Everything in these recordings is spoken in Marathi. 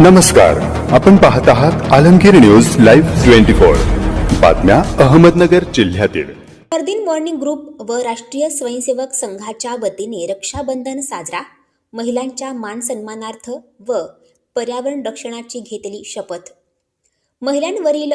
नमस्कार. आपण पाहत आहात Alamgir news live twenty four. बातम्या अहमदनगर जिल्ह्यातील. हरदिन मॉर्निंग ग्रुप व राष्ट्रीय स्वयंसेवक संघाच्या वतीने रक्षाबंधन साजरा महिलांच्या मान सन्मानार्थ व पर्यावरण रक्षणाची घेतली शपथ. महिलांवरील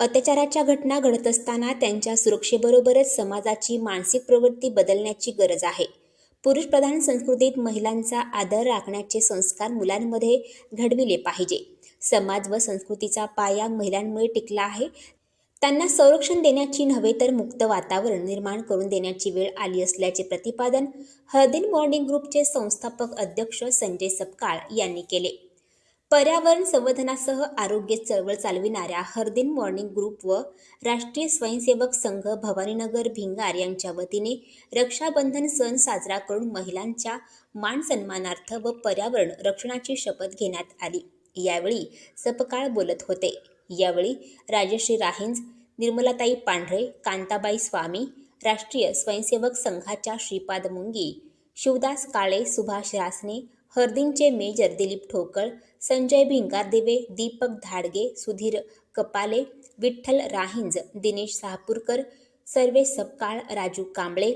अत्याचाराच्या घटना घडत असताना त्यांच्या सुरक्षेबरोबरच समाजाची मानसिक प्रवृत्ती बदलण्याची गरज आहे. पुरुषप्रधान संस्कृतीत महिलांचा आदर राखण्याचे संस्कार मुलांमध्ये घडविले पाहिजे. समाज व संस्कृतीचा पाया महिलांमुळे टिकला आहे. त्यांना संरक्षण देण्याची नव्हे तर मुक्त वातावरण निर्माण करून देण्याची वेळ आली असल्याचे प्रतिपादन हळदिन मॉर्निंग ग्रुपचे संस्थापक अध्यक्ष संजय सपकाळ यांनी केले. पर्यावरण संवर्धनासह आरोग्य चळवळ चालविणाऱ्या हरदिन मॉर्निंग ग्रुप व राष्ट्रीय स्वयंसेवक संघ भवानीनगर भिंगार यांच्या वतीने रक्षाबंधन सण साजरा करून महिलांच्या मान सन्मानार्थ व पर्यावरण रक्षणाची शपथ घेण्यात आली. यावेळी सपकाळ बोलत होते. यावेळी राजश्री राहिंज निर्मलाताई पांढरे कांताबाई स्वामी राष्ट्रीय स्वयंसेवक संघाच्या श्रीपाद मुंगी शिवदास काळे सुभाष रासने हर्दिंगचे मेजर दिलीप ठोकळ संजय भिंगारदेवे दीपक धाडगे सुधीर कपाले विठ्ठल राहिंज दिनेश सहापूरकर सर्वेश सपकाळ राजू कांबळे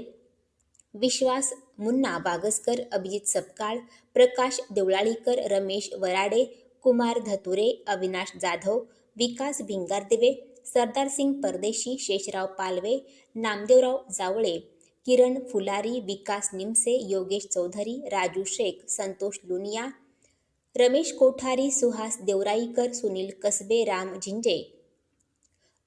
विश्वास मुन्ना बागसकर अभिजित सपकाळ प्रकाश देवळाळीकर रमेश वराडे कुमार धतुरे अविनाश जाधव विकास भिंगारदेवे सरदार सिंग परदेशी शेषराव पालवे नामदेवराव जावळे किरण फुलारी विकास निमसे योगेश चौधरी राजू शेख संतोष लुनिया रमेश कोठारी सुहास देवराईकर सुनील कसबे राम झिंजे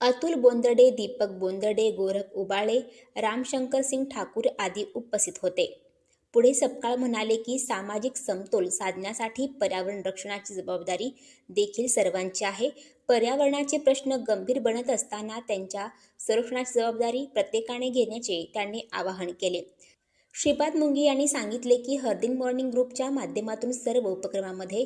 अतुल बोंदडे दीपक बोंदडे गोरख उबाळे रामशंकर सिंग ठाकूर आदी उपस्थित होते. पुढे सपकाळ म्हणाले की सामाजिक समतोल साधण्यासाठी पर्यावरण रक्षणाची जबाबदारी देखील सर्वांची आहे. पर्यावरणाचे प्रश्न गंभीर बनत असताना त्यांच्या संरक्षणाची जबाबदारी प्रत्येकाने घेण्याचे त्यांनी आवाहन केले. श्रीपाद मुंगी यांनी सांगितले की हर्दिन मॉर्निंग ग्रुपच्या माध्यमातून सर्व उपक्रमामध्ये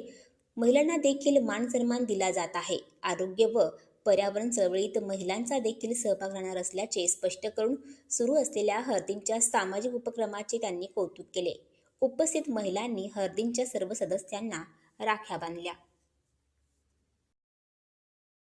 महिलांना देखील मान सन्मान दिला जात आहे. आरोग्य व पर्यावरण चळवळीत महिलांचा देखील सहभाग राहणार असल्याचे स्पष्ट करून सुरू असलेल्या हळदींच्या सामाजिक उपक्रमाचे त्यांनी कौतुक केले. उपस्थित महिलांनी हळदींच्या सर्व सदस्यांना राख्या बांधल्या.